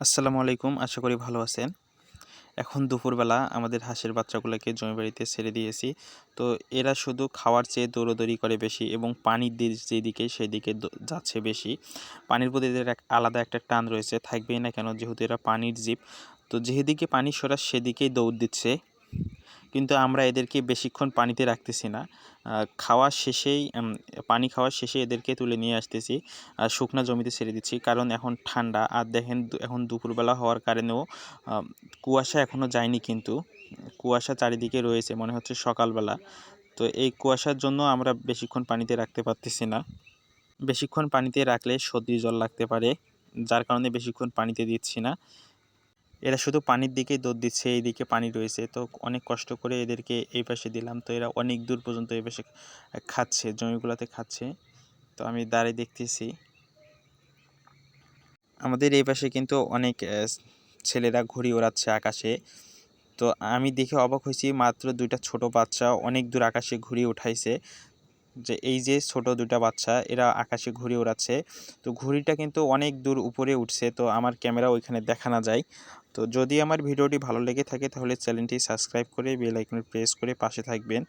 আসসালামু আলাইকুম, আশা করি ভালো আছেন। এখন দুপুরবেলা আমাদের হাঁসের বাচ্চাগুলোকে জমি বাড়িতে ছেড়ে দিয়েছি। তো এরা শুধু খাওয়ার চেয়ে দৌড়োদৌড়ি করে বেশি এবং পানির দিক যেদিকে সেদিকে যাচ্ছে বেশি। পানির প্রতি এদের এক আলাদা একটা টান রয়েছে, থাকবেই না কেন? যেহেতু এরা পানির জীব, তো যেদিকে পানি সরা সেদিকেই দৌড় দিচ্ছে। কিন্তু আমরা এদেরকে বেশিক্ষণ পানিতে রাখতেছি না। খাওয়া শেষেই পানি খাওয়ার শেষে এদেরকে তুলে নিয়ে আসতেছি। আর শুকনো জমিতে ছেড়ে দিচ্ছি। কারণ এখন ঠান্ডা। আর দেখেন এখন দুপুরবেলা হওয়ার কারণেও কুয়াশা এখনও যায়নি কিন্তু। কুয়াশা চারিদিকে রয়েছে, মনে হচ্ছে সকালবেলা। তো এই কুয়াশার জন্য আমরা বেশিক্ষণ পানিতে রাখতে পারতেছি না। বেশিক্ষণ পানিতে রাখলে সর্দি জল লাগতে পারে। যার কারণে বেশিক্ষণ পানিতে দিচ্ছি না। এরা শুধু পানির দিকেই দৌড় দিচ্ছে এইদিকে পানি রয়েছে। তো অনেক কষ্ট করে এদেরকে এই পাশে দিলাম। তো এরা অনেক দূর পর্যন্ত এই পাশে খাচ্ছে, জমিগুলোতে খাচ্ছে। তো আমি দাঁড়িয়ে দেখতেছি। আমাদের এই পাশে কিন্তু অনেক ছেলেরা ঘুড়ি ওড়াচ্ছে আকাশে। তো আমি দেখে অবাক হয়েছি, মাত্র দুইটা ছোট বাচ্চা অনেক দূর আকাশে ঘুড়ি উঠাইছে। যে এই যে ছোট দুটা বাচ্চা, এরা আকাশে ঘুড়ি ওড়াচ্ছে। তো ঘুড়িটা কিন্তু অনেক দূর উপরে উঠছে, তো আমার ক্যামেরা ওইখানে দেখা না যায়। তো যদি আমার ভিডিওটি ভালো লেগে থাকে তাহলে চ্যানেলটি সাবস্ক্রাইব করে বেল প্রেস করে পাশে থাকবেন।